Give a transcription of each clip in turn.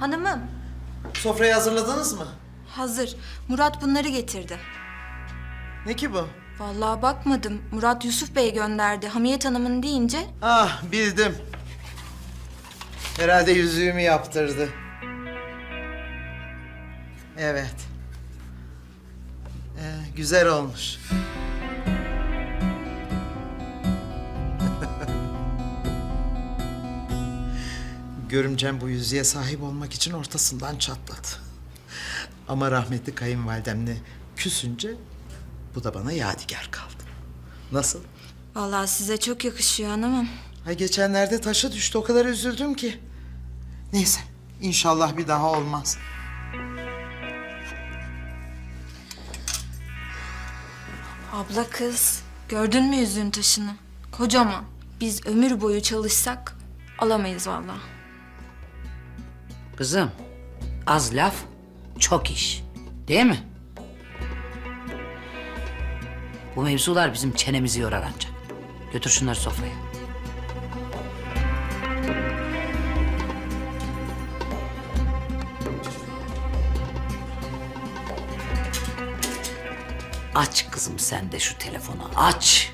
Hanımım, Sofrayı hazırladınız mı? hazır. Murat bunları getirdi. Ne ki bu? Vallahi bakmadım. Murat Yusuf Bey gönderdi. Hamiyet Hanım'ın deyince Ah bildim. Herhalde yüzüğümü yaptırdı. Evet. Ee, güzel olmuş. Görümcem bu yüzüğe sahip olmak için ortasından çatladı. Ama rahmetli kayınvalidemle küsünce bu da bana yadigar kaldı. Nasıl? vallahi size çok yakışıyor hanımım. Ay geçenlerde taşı düştü o kadar üzüldüm ki. Neyse inşallah bir daha olmaz. Abla kız, gördün mü yüzüğün taşını? Kocaman. Biz ömür boyu çalışsak alamayız vallahi. Kızım, az laf, çok iş. Değil mi? Bu mevzular bizim çenemizi yorar ancak. Götür şunları sofraya. Aç kızım sen de şu telefonu, aç.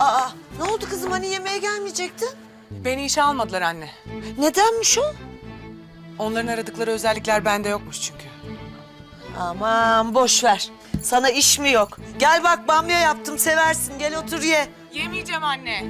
Aa, ne oldu kızım hani yemeğe gelmeyecektin? Beni işe almadılar anne. Nedenmiş o? Onların aradıkları özellikler bende yokmuş çünkü. Aman boş ver. Sana iş mi yok? Gel bak bamya yaptım seversin gel otur ye. Yemeyeceğim anne.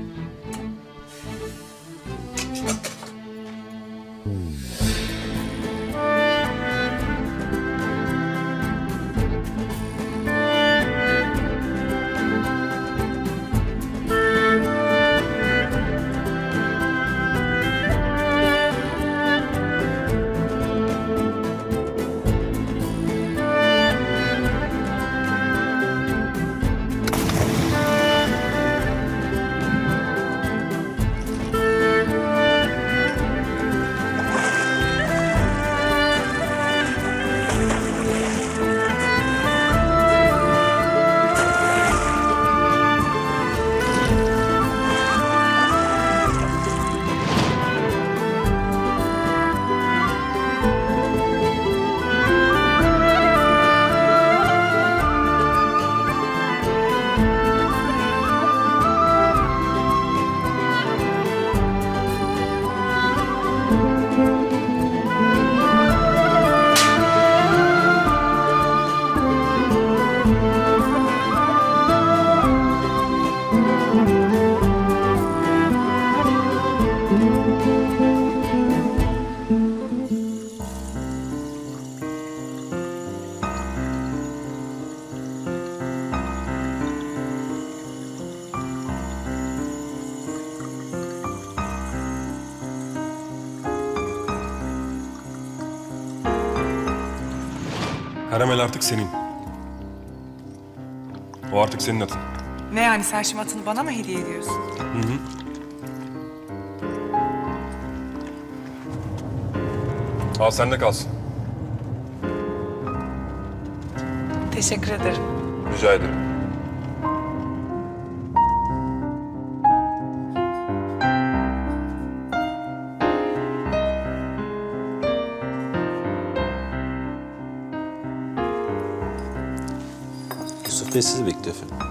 Karamel artık senin. O artık senin atın. Ne yani sen şimdi atını bana mı hediye ediyorsun? Al sende kalsın. Teşekkür ederim. Rica ederim. Bey sizi bekliyor efendim.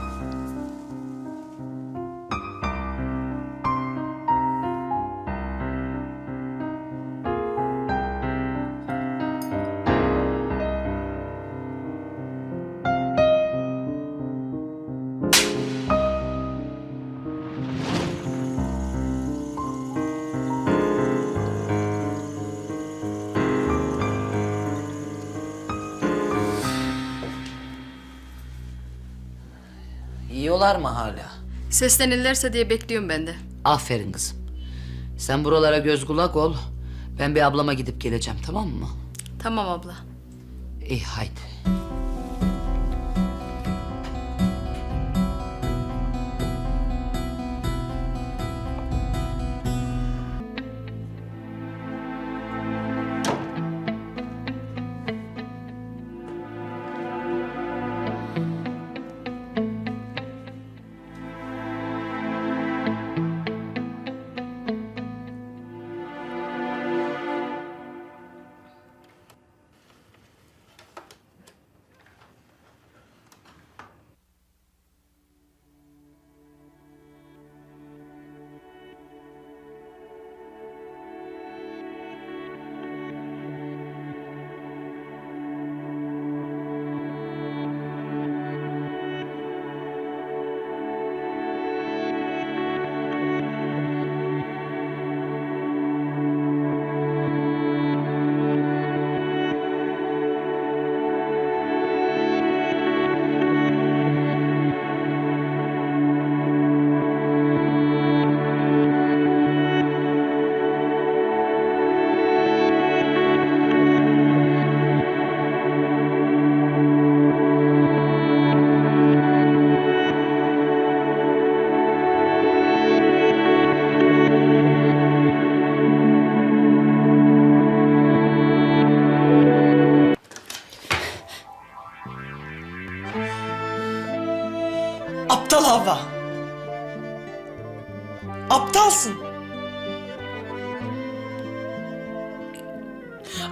Yiyorlar mı hala? Seslenirlerse diye bekliyorum ben de. Aferin kızım. Sen buralara göz kulak ol. Ben bir ablama gidip geleceğim tamam mı? Tamam abla. İyi haydi.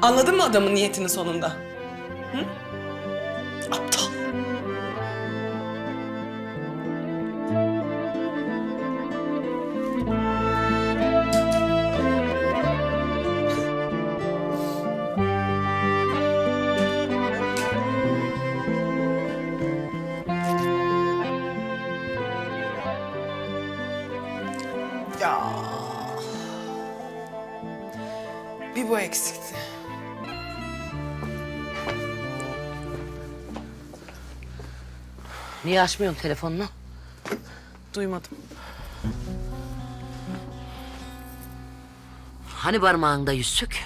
Anladın mı adamın niyetini sonunda? Hı? Aptal. Ya. Bir bu eksikti. Niye açmıyorsun telefonunu? Duymadım. Hani parmağında yüzük?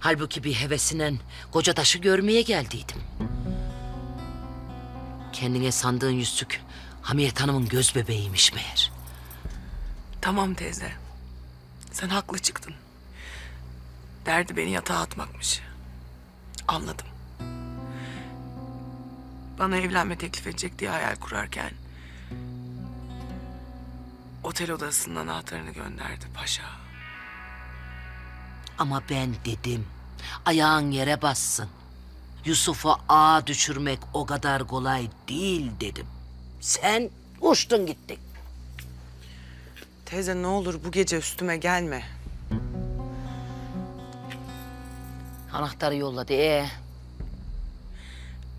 Halbuki bir hevesinen koca taşı görmeye geldiydim. Kendine sandığın yüzük Hamiyet Hanım'ın göz bebeğiymiş meğer. Tamam teyze. Sen haklı çıktın. Derdi beni yatağa atmakmış. Anladım. Bana evlenme teklif edecek diye hayal kurarken... ...otel odasının anahtarını gönderdi paşa. Ama ben dedim. Ayağın yere bassın. Yusuf'u ağa düşürmek o kadar kolay değil dedim. Sen uçtun gittin. Teyze ne olur bu gece üstüme gelme. Anahtarı yolladı. Ee,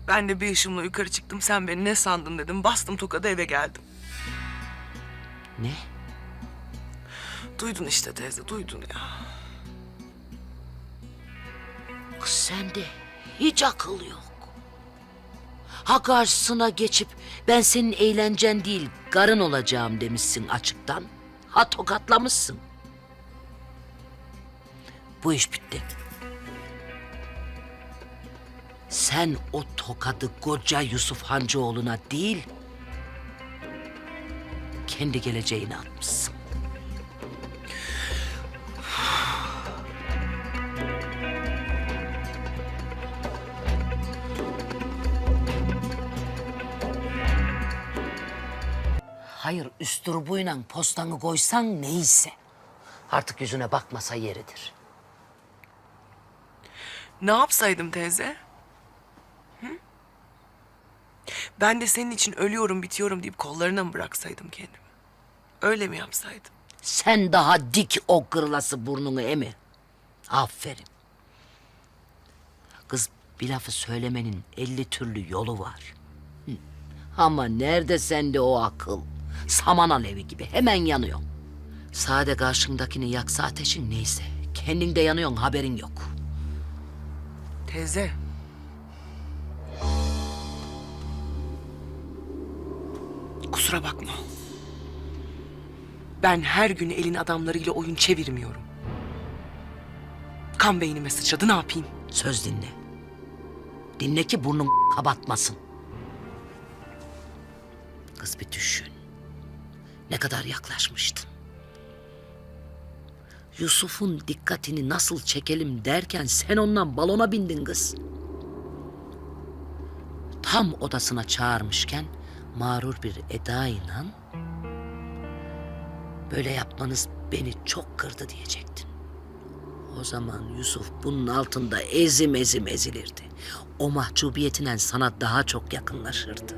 Ben de bir ışımla yukarı çıktım. Sen beni ne sandın dedim. Bastım tokadı eve geldim. ne? Duydun işte teyze, duydun ya. Kız sende hiç akıl yok. Ha karşısına geçip ben senin eğlencen değil garın olacağım demişsin açıktan. Ha tokatlamışsın. Bu iş bitti. Sen o tokadı koca Yusuf Hancıoğlu'na değil... ...kendi geleceğine atmışsın. Hayır üstürbuyla postanı koysan neyse. Artık yüzüne bakmasa yeridir. Ne yapsaydım teyze? Ben de senin için ölüyorum, bitiyorum deyip kollarına mı bıraksaydım kendimi? Öyle mi yapsaydım? Sen daha dik o kırılası burnunu emi. Aferin. Kız bir lafı söylemenin elli türlü yolu var. Hı. Ama nerede sende o akıl? Saman alevi gibi hemen yanıyor. Sade karşındakini yaksa ateşin neyse. Kendin de yanıyorsun haberin yok. Teyze. Kusura bakma. Ben her gün elin adamlarıyla oyun çevirmiyorum. Kan beynime sıçradı ne yapayım? Söz dinle. Dinle ki burnun kabatmasın. Kız bir düşün. Ne kadar yaklaşmıştın. Yusuf'un dikkatini nasıl çekelim derken sen ondan balona bindin kız. Tam odasına çağırmışken mağrur bir edayla böyle yapmanız beni çok kırdı diyecektin. O zaman Yusuf bunun altında ezim ezim ezilirdi. O mahcubiyetinden sana daha çok yakınlaşırdı.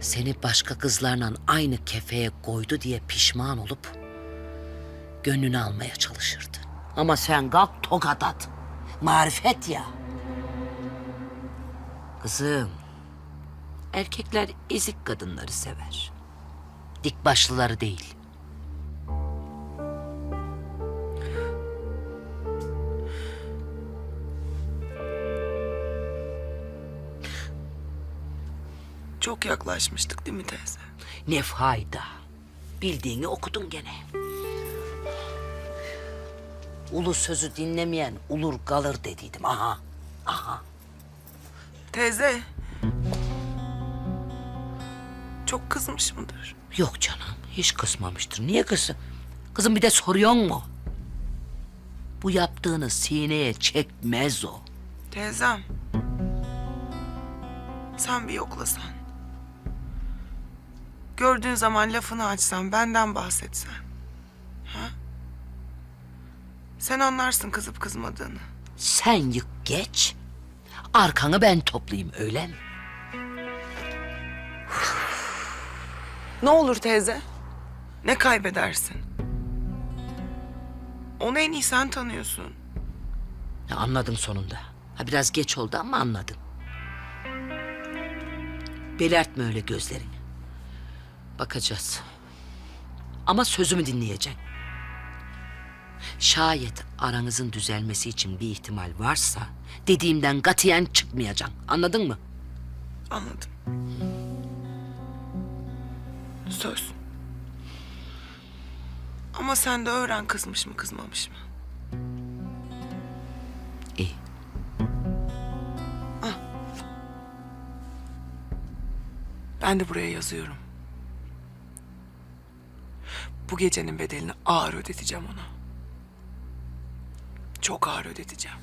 Seni başka kızlarla aynı kefeye koydu diye pişman olup gönlünü almaya çalışırdı. Ama sen kalk tokat at. Marifet ya. Kızım, erkekler ezik kadınları sever. Dik başlıları değil. Çok yaklaşmıştık değil mi teyze? Ne fayda? Bildiğini okudun gene. Ulu sözü dinlemeyen ulur kalır dediydim. Aha, aha. Teyze. Çok kızmış mıdır? Yok canım, hiç kısmamıştır. Niye kızsın? Kızım bir de soruyor mu? Bu yaptığını sineye çekmez o. Teyzem. Sen bir yoklasan. Gördüğün zaman lafını açsan, benden bahsetsen. Ha? Sen anlarsın kızıp kızmadığını. Sen yık geç. Arkanı ben toplayayım öyle mi? Ne olur teyze? Ne kaybedersin? Onu en iyi sen tanıyorsun. Ya anladım sonunda. Ha biraz geç oldu ama anladım. Belertme öyle gözlerini. Bakacağız. Ama sözümü dinleyeceksin. Şayet aranızın düzelmesi için bir ihtimal varsa dediğimden katiyen çıkmayacaksın. Anladın mı? Anladım. Söz. Ama sen de öğren kızmış mı kızmamış mı? İyi. Ben de buraya yazıyorum. Bu gecenin bedelini ağır ödeteceğim ona. Çok ağır ödeteceğim.